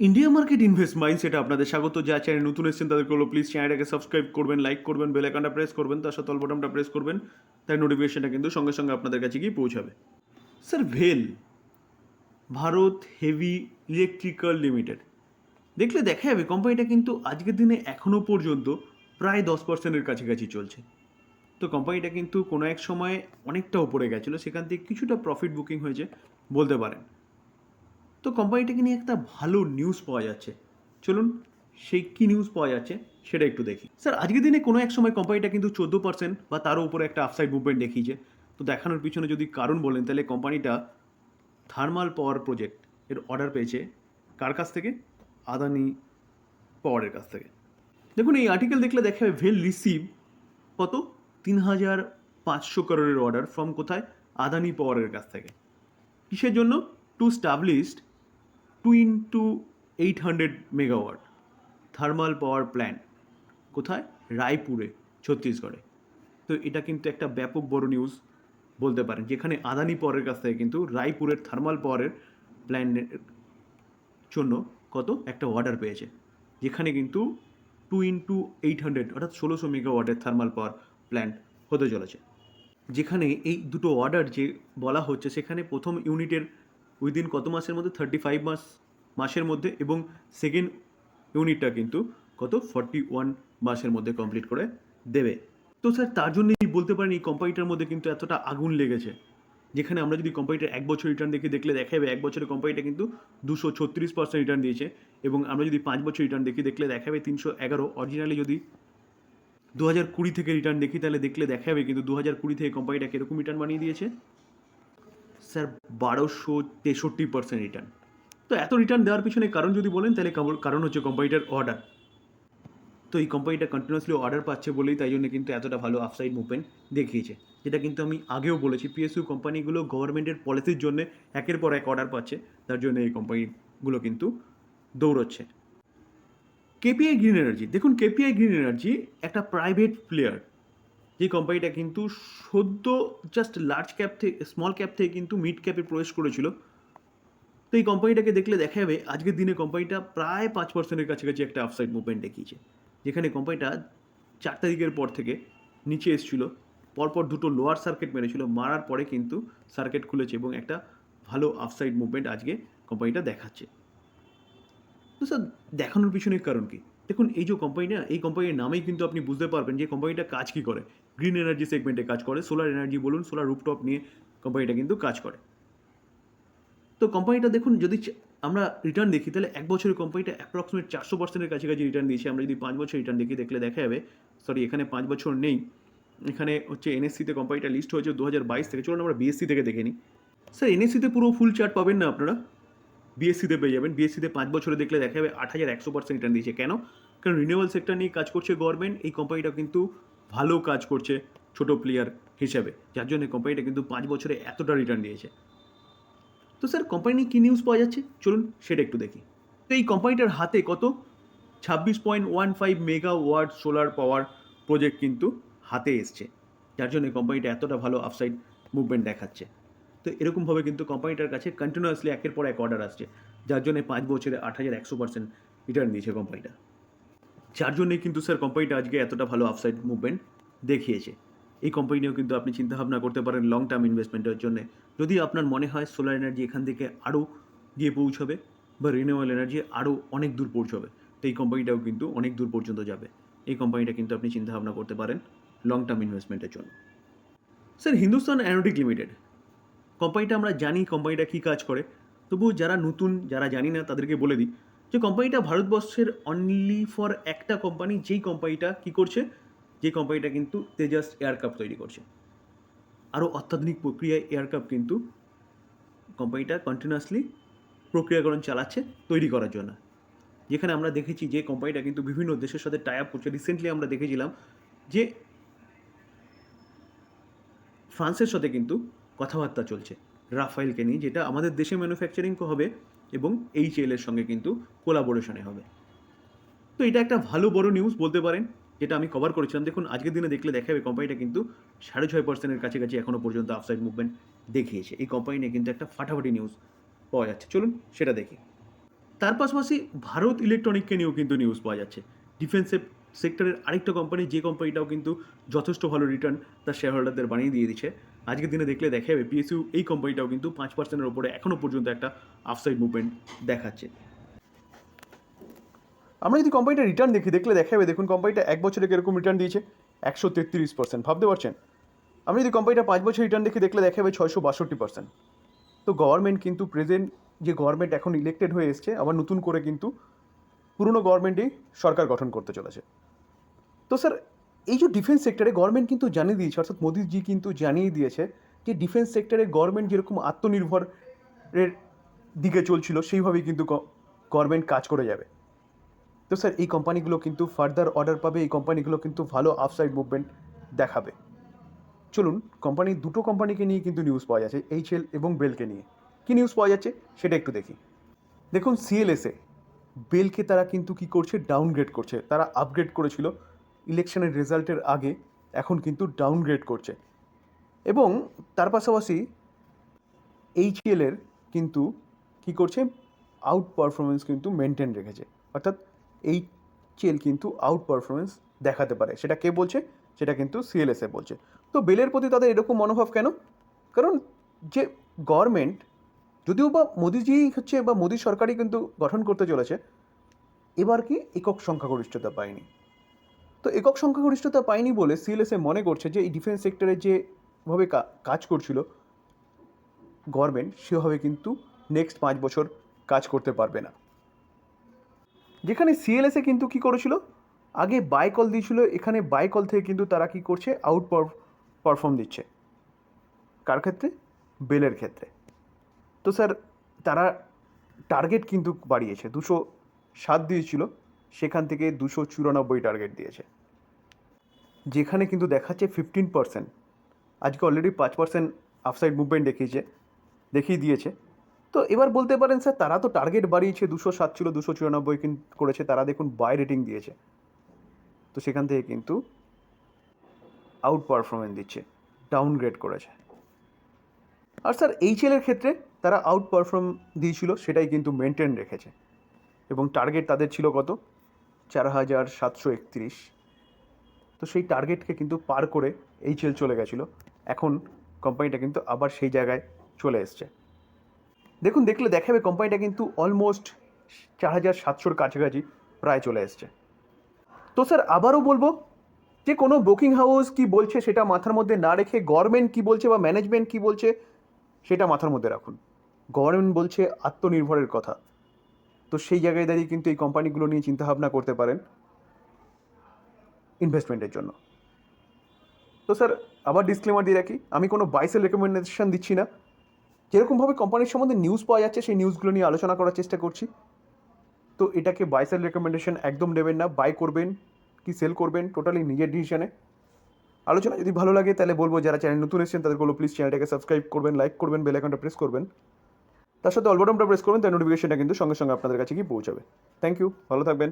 India market invest mind সেটা আপনাদের স্বাগত। যা চ্যানেল নতুন এসেছেন তাদেরকে হলো প্লিজ চ্যানেলটাকে সাবস্ক্রাইব করবেন লাইক করবেন বেল আইকনটা প্রেস করবেন, তার সাথে বটনটা প্রেস করবেন তাই নোটিফিকেশনটা কিন্তু সঙ্গে সঙ্গে আপনাদের কাছে গিয়ে পৌঁছাবে। স্যার ভেল ভারত হেভি ইলেকট্রিক্যাল লিমিটেড দেখলে দেখা যাবে কোম্পানিটা কিন্তু আজকের দিনে এখনও পর্যন্ত প্রায় দশ পার্সেন্টের কাছাকাছি চলছে। তো কোম্পানিটা কিন্তু কোনো এক সময় অনেকটা উপরে গেছিল, সেখান থেকে কিছুটা প্রফিট বুকিং হয়েছে, বলতে পারেন। তো কোম্পানিটাকে নিয়ে একটা ভালো নিউজ পাওয়া যাচ্ছে। চলুন সেই কী নিউজ পাওয়া যাচ্ছে সেটা একটু দেখি। স্যার, আজকের দিনে কোনো এক সময় কোম্পানিটা কিন্তু চোদ্দ পার্সেন্ট বা তারও উপরে একটা আফসাইড মুভমেন্ট দেখিয়েছে। তো দেখানোর পিছনে যদি কারণ বলেন, তাহলে কোম্পানিটা থার্মাল পাওয়ার প্রজেক্ট এর অর্ডার পেয়েছে কার কাছ থেকে? আদানি পাওয়ারের কাছ থেকে। দেখুন, এই আর্টিকেল দেখলে দেখা যাবে ভেল রিসিভ কত? তিন হাজার পাঁচশো করোড়ের অর্ডার ফ্রম কোথায়? আদানি পাওয়ারের কাছ থেকে। কিসের জন্য? To established to into eight hundred megawatt thermal power plant কোথায়? রায়পুরে, ছত্তিশগড়ে। তো এটা কিন্তু একটা ব্যাপক বড় নিউজ বলতে পারেন। যেখানে আদানি পাওয়ারের কাছ থেকে কিন্তু রায়পুরের থার্মাল পাওয়ারের প্ল্যান্টের জন্য কত? একটা অর্ডার পেয়েছে। যেখানে কিন্তু টু ইন্টু এইট হান্ড্রেড অর্থাৎ ষোলোশো মেগাওয়াটের থার্মাল পাওয়ার প্ল্যান্ট হতে চলেছে। যেখানে এই দুটো অর্ডার যে বলা হচ্ছে, সেখানে প্রথম ইউনিটের উইদিন কত মাসের মধ্যে? থার্টি ফাইভ মাস, মাসের মধ্যে এবং সেকেন্ড ইউনিটটা কিন্তু কত? ফর্টি ওয়ান মাসের মধ্যে কমপ্লিট করে দেবে। তো স্যার তার জন্যই বলতে পারেন এই কোম্পানিটার মধ্যে কিন্তু এতটা আগুন লেগেছে, যেখানে আমরা যদি কোম্পানিটার এক বছর রিটার্ন দেখে দেখলে দেখা যাবে এক বছরের কোম্পানিটা কিন্তু দুশো ছত্রিশ পার্সেন্ট রিটার্ন দিয়েছে এবং আমরা যদি পাঁচ বছর রিটার্ন দেখি দেখলে দেখা যাবে তিনশো এগারো। অরিজিনালি যদি দু হাজার কুড়ি থেকে রিটার্ন দেখি, তাহলে দেখলে দেখা যাবে কিন্তু দু হাজার কুড়ি থেকে কোম্পানিটা কীরকম রিটার্ন বানিয়ে দিয়েছে। স্যার, বারোশো তেষট্টি পার্সেন্ট রিটার্ন তো এত রিটার্ন দেওয়ার পিছনে কারণ যদি বলেন, তাহলে কারণ- হচ্ছে কোম্পানিটার অর্ডার তো এই কোম্পানিটা কন্টিনিউসলি অর্ডার পাচ্ছে বলেই তাই জন্য কিন্তু এতটা ভালো আফসাইড মুভমেন্ট দেখিয়েছে। যেটা কিন্তু আমি আগেও বলেছি পিএসইউ কোম্পানিগুলো গভর্নমেন্টের পলিসির জন্য একের পর এক অর্ডার পাচ্ছে, তার জন্য এই কোম্পানিগুলো কিন্তু দৌড়চ্ছে। কেপিআই গ্রিন এনার্জি দেখুন কেপিআই গ্রিন এনার্জি একটা প্রাইভেট প্লেয়ার যে কোম্পানিটা কিন্তু সদ্য জাস্ট লার্জ ক্যাপ থেকে স্মল ক্যাপ থেকে কিন্তু মিড ক্যাপে প্রবেশ করেছিল। তো এই কোম্পানিটাকে দেখলে দেখা যাবে, আজকের দিনে কোম্পানিটা প্রায় পাঁচ পার্সেন্টের কাছাকাছি একটা আফসাইড মুভমেন্ট দেখিয়েছে। যেখানে কোম্পানিটা চার তারিখের পর থেকে নিচে এসেছিল, পরপর দুটো লোয়ার সার্কিট মেরেছিল, মারার পরে কিন্তু সার্কিট খুলেছে এবং একটা ভালো আফসাইড মুভমেন্ট আজকে কোম্পানিটা দেখাচ্ছে। তো স্যার দেখানোর পিছনের কারণ কি? দেখুন, এই যে কোম্পানি না এই কোম্পানির নামেই কিন্তু আপনি বুঝতে পারবেন যে কোম্পানিটা কাজ কী করে। গ্রিন এনার্জি সেগমেন্টে কাজ করে, সোলার এনার্জি বলুন, সোলার রুপটপ নিয়ে কোম্পানিটা কিন্তু কাজ করে। তো কোম্পানিটা দেখুন, যদি আমরা রিটার্ন দেখি, তাহলে এক বছরের কোম্পানিটা অ্যাপ্রক্সিমেট চারশো পার্সেন্টের কাছাকাছি রিটার্ন দিয়েছে। আমরা যদি পাঁচ বছর রিটার্ন দেখি, দেখলে দেখা যাবে সরি এখানে পাঁচ বছর নেই। এখানে হচ্ছে এনএসসিতে কোম্পানিটা লিস্ট হয়েছে দু হাজার বাইশ থেকে। চলুন আমরা বিএসসি থেকে দেখে নিই। স্যার এনএসসিতে পুরো ফুল চার্ট পাবেন না আপনারা? বিএসসিতে পেয়ে যাবেন। বিএসসিতে পাঁচ বছরে দেখলে দেখা যাবে আট হাজার একশো পার্সেন্ট রিটার্ন দিয়েছে। কেন? কারণ রিনিউয়াল সেক্টর নিয়ে কাজ করছে গভর্নমেন্ট এই কোম্পানিটা কিন্তু ভালো কাজ করছে ছোট প্লেয়ার হিসাবে। যার জন্য কোম্পানিটা কিন্তু পাঁচ বছরে এতটা রিটার্ন দিয়েছে। তো স্যার কোম্পানি কী নিউজ পাওয়া যাচ্ছে? চলুন সেটা একটু দেখি। তো এই কোম্পানিটার হাতে কত? ছাব্বিশ point one five megawatt solar power project কিন্তু হাতে এসছে। যার জন্য কোম্পানিটা এতটা ভালো আফসাইড মুভমেন্ট দেখাচ্ছে। তো এরকমভাবে কিন্তু কোম্পানিটার কাছে কন্টিনিউয়াসলি একের পর এক অর্ডার আসছে। যার জন্য পাঁচ বছরে আট হাজার একশো পার্সেন্ট রিটার্ন দিয়েছে কোম্পানিটা যার জন্যই কিন্তু স্যার কোম্পানিটা আজকে এতটা ভালো আফসাইড মুভমেন্ট দেখিয়েছে। এই কোম্পানি নিয়েও কিন্তু আপনি চিন্তাভাবনা করতে পারেন লং টার্ম ইনভেস্টমেন্টের জন্য। যদি আপনার মনে হয় সোলার এনার্জি এখান থেকে আরও গিয়ে পৌঁছবে বা রিনিউয়েবল এনার্জি আরও অনেক দূর পৌঁছবে, তো এই কোম্পানিটাও কিন্তু অনেক দূর পর্যন্ত যাবে। এই কোম্পানিটা কিন্তু আপনি চিন্তাভাবনা করতে পারেন লং টার্ম ইনভেস্টমেন্টের জন্য। স্যার হিন্দুস্তান অ্যারোটিক লিমিটেড কোম্পানিটা আমরা জানি কোম্পানিটা কী কাজ করে? তবুও যারা নতুন, যারা জানি না, তাদেরকে বলে দিই যে কোম্পানিটা ভারতবর্ষের অনলি ফর একটা কোম্পানি যেই কোম্পানিটা কী করছে? যে কোম্পানিটা কিন্তু তেজাস এয়ারক্রাফট তৈরি করছে। আরও অত্যাধুনিক প্রক্রিয়ায় এয়ারক্রাফট কিন্তু কোম্পানিটা কন্টিনিউয়াসলি প্রক্রিয়াকরণ চালাচ্ছে, তৈরি করার জন্য। যেখানে আমরা দেখেছি যে কোম্পানিটা কিন্তু বিভিন্ন দেশের সাথে টাই আপ করছে। রিসেন্টলি আমরা দেখেছিলাম যে ফ্রান্সের সাথে কিন্তু কথাবার্তা চলছে। রাফাইলকে নিয়ে, যেটা আমাদের দেশে ম্যানুফ্যাকচারিং হবে এবং এইচ এর সঙ্গে কিন্তু কোলাবোরেশনে হবে। তো এটা একটা ভালো বড় নিউজ বলতে পারেন, যেটা আমি কভার করেছিলাম। দেখুন, আজকের দিনে দেখলে দেখা যাবে কোম্পানিটা কিন্তু সাড়ে ছয় পার্সেন্টের কাছাকাছি এখনও পর্যন্ত আফসাইড মুভমেন্ট দেখিয়েছে। এই কোম্পানি নিয়ে কিন্তু একটা ফাটাফাটি নিউজ পাওয়া যাচ্ছে। চলুন, সেটা দেখি। তার পাশাপাশি ভারত ইলেকট্রনিককে নিয়েও কিন্তু নিউজ পাওয়া যাচ্ছে। ডিফেন্স সেক্টরের আরেকটা কোম্পানি যে কোম্পানিটাও কিন্তু যথেষ্ট ভালো রিটার্ন তার শেয়ার হোল্ডারদের বানিয়ে দিয়ে দিচ্ছে আজকের দিনে দেখলে দেখা যাবে পিএসইউ এই কোম্পানিটাও কিন্তু পাঁচ পার্সেন্টের ওপরে এখনও পর্যন্ত একটা আফসাইড মুভমেন্ট দেখাচ্ছে। আমরা যদি কোম্পানিটা রিটার্ন দেখি, দেখলে দেখা যাবে দেখুন কোম্পানিটা এক বছরে কীরকম রিটার্ন দিয়েছে? একশো তেত্রিশ পার্সেন্ট ভাবতে পারছেন? আমরা যদি কোম্পানিটা পাঁচ বছর রিটার্ন দেখি, দেখলে দেখা যাবে ছয়শো বাষট্টি পার্সেন্ট তো গভর্নমেন্ট কিন্তু প্রেজেন্ট যে গভর্নমেন্ট এখন ইলেক্টেড হয়ে এসছে, আবার নতুন করে কিন্তু পুরনো গভর্নমেন্টই সরকার গঠন করতে চলেছে। তো স্যার এই যে ডিফেন্স সেক্টরে গভর্নমেন্ট কিন্তু জানিয়ে দিয়েছে, অর্থাৎ মোদিজি কিন্তু জানিয়ে দিয়েছে যে ডিফেন্স সেক্টরে গভর্নমেন্ট যেরকম আত্মনির্ভরের দিকে চলছিল, সেইভাবেই কিন্তু গভর্নমেন্ট কাজ করে যাবে। তো স্যার এই কোম্পানিগুলো কিন্তু ফার্দার অর্ডার পাবে, এই কোম্পানিগুলো কিন্তু ভালো আফসাইড মুভমেন্ট দেখাবে। চলুন কোম্পানি দুটো কোম্পানিকে নিয়ে কিন্তু নিউজ পাওয়া যাচ্ছে এইচএল এবং বেলকে নিয়ে। কী নিউজ পাওয়া যাচ্ছে? সেটা একটু দেখি। দেখুন সিএলএসএ বেলকে তারা কিন্তু কি করছে? ডাউনগ্রেড করছে। তারা আপগ্রেড করেছিল ইলেকশনের রেজাল্টের আগে এখন কিন্তু ডাউনগ্রেড করছে। এবং তার পাশাপাশি এইচএলের কিন্তু কি করছে? আউট পারফরমেন্স কিন্তু মেনটেন রেখেছে। অর্থাৎ এইচএল কিন্তু আউট পারফরমেন্স দেখাতে পারে। সেটা কে বলছে? সেটা কিন্তু সিএলএসএ বলছে। তো বেলের প্রতি তাদের এরকম মনোভাব কেন? কারণ যে গভর্নমেন্ট যদিও বা মোদিজি হচ্ছে বা মোদি সরকারই কিন্তু গঠন করতে চলেছে, এবার কি একক সংখ্যাগরিষ্ঠতা পায়নি। তো একক সংখ্যাগরিষ্ঠতা পায়নি বলে সিএলএসএ মনে করছে যে এই ডিফেন্স সেক্টরে যেভাবে কাজ করছিল গভর্নমেন্ট, সেভাবে কিন্তু নেক্সট পাঁচ বছর কাজ করতে পারবে না। যেখানে সিএলএসএ কিন্তু কি করেছিল? আগে বাই কল দিয়েছিল, এখানে বাই কল থেকে কিন্তু তারা কি করছে? আউট পারফর্ম দিচ্ছে। কার ক্ষেত্রে? বেলের ক্ষেত্রে। তো স্যার, তারা টার্গেট কিন্তু বাড়িয়েছে। দুশো সাত দিয়েছিল, সেখান থেকে দুশো চুরানব্বই টার্গেট দিয়েছে। যেখানে কিন্তু দেখাচ্ছে ফিফটিন পার্সেন্ট আজকে অলরেডি পাঁচ পার্সেন্ট আফসাইড মুভমেন্ট দেখিয়েছে, দেখিয়ে দিয়েছে। তো এবার বলতে পারেন স্যার তারা তো টার্গেট বাড়িয়েছে দুশো সাত ছিল, দুশো চুরানব্বই করেছে, তারা দেখুন বাই রেটিং দিয়েছে। তো সেখান থেকে কিন্তু আউট পারফরমেন্স দিচ্ছে ডাউনগ্রেড করেছে। আর স্যার এইচএলের ক্ষেত্রে তারা আউট পারফর্ম দিয়েছিল, সেটাই কিন্তু মেনটেন রেখেছে। এবং টার্গেট তাদের ছিল কত? চার হাজার সাতশো একত্রিশ। তো সেই টার্গেটকে কিন্তু পার করে এইচএল চলে গেছিল। এখন কোম্পানিটা কিন্তু আবার সেই জায়গায় চলে এসছে। দেখুন, দেখলে দেখাবে কোম্পানিটা কিন্তু অলমোস্ট চার হাজার সাতশোর কাছাকাছি প্রায় চলে এসছে। তো স্যার আবারও বলব যে কোনো বুকিং হাউস কি বলছে সেটা মাথার মধ্যে না রেখে গভর্নমেন্ট কি বলছে বা ম্যানেজমেন্ট কি বলছে সেটা মাথার মধ্যে রাখুন। গভর্নমেন্ট বলছে আত্মনির্ভরের কথা। তো সেই জায়গায় দাঁড়িয়ে কিন্তু এই কোম্পানিগুলো নিয়ে চিন্তাভাবনা করতে পারেন। ইনভেস্টমেন্টের জন্য। তো স্যার, আবার ডিসক্লেমার দিয়ে রাখি, আমি কোনো বাইসেল রেকমেন্ডেশন দিচ্ছি না। যেরকমভাবে কোম্পানির সম্বন্ধে নিউজ পাওয়া যাচ্ছে, সেই নিউজগুলো নিয়ে আলোচনা করার চেষ্টা করছি। তো এটাকে বাইসেল রেকমেন্ডেশন একদম নেবেন না বাই করবেন কি সেল করবেন টোটালি নিজের ডিসিশনে আলোচনা যদি ভালো লাগে, তাহলে বলব যারা চ্যানেল নতুন এসেছেন তাদেরগুলো প্লিজ চ্যানেলটাকে সাবস্ক্রাইব করবেন লাইক করবেন বেল আইকনটা প্রেস করবেন। তার সাথে অলবটনটা প্রেস করবেন তার নোটিফিকেশনটা কিন্তু সঙ্গে সঙ্গে আপনাদের কাছে গিয়ে পৌঁছাবে। থ্যাংক ইউ ভালো থাকবেন।